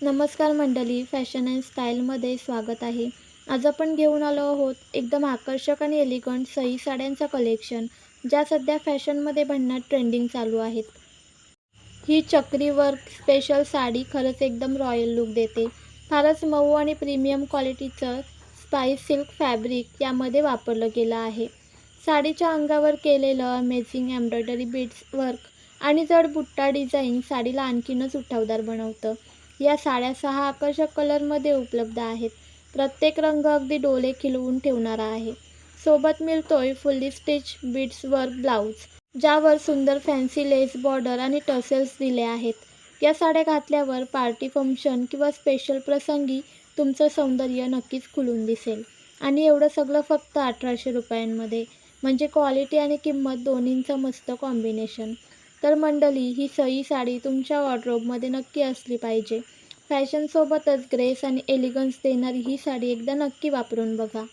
नमस्कार मंडळी fashion and स्टाईलमध्ये स्वागत आहे. आज आपण घेऊन आलो आहोत एकदम आकर्षक आणि एलिगंट सई साड्यांचं कलेक्शन ज्या सध्या फॅशनमध्ये भन्नाट ट्रेंडिंग चालू आहेत. ही चक्री वर्क स्पेशल साडी खरंच एकदम रॉयल लुक देते. फारच मऊ आणि प्रीमियम क्वालिटीचं स्पाईस सिल्क फॅब्रिक यामध्ये वापरलं गेलं आहे. साडीच्या अंगावर केलेलं अमेझिंग एम्ब्रॉयडरी बीड्स वर्क आणि जड बुट्टा डिझाईन साडीला आणखीनच उठावदार बनवतं. या साड्या सहा आकर्षक कलरमध्ये उपलब्ध आहेत. प्रत्येक रंग अगदी डोळे खिलवून ठेवणारा आहे. सोबत मिळतोय फुल्ली स्टिच बीट्सवर वर्क ब्लाऊज ज्यावर सुंदर फॅन्सी लेस बॉर्डर आणि टसेल्स दिले आहेत. या साड्या घातल्यावर पार्टी फंक्शन किंवा स्पेशल प्रसंगी तुमचं सौंदर्य नक्कीच खुलून दिसेल. आणि एवढं सगळं फक्त अठराशे रुपयांमध्ये. म्हणजे क्वालिटी आणि किंमत दोन्हींचं मस्त कॉम्बिनेशन. तर मंडळी ही सई साडी तुमच्या वॉर्ड्रोबमध्ये नक्की असली पाहिजे. फॅशनसोबतच ग्रेस आणि एलिगन्स देणारी ही साडी एकदा नक्की वापरून बघा.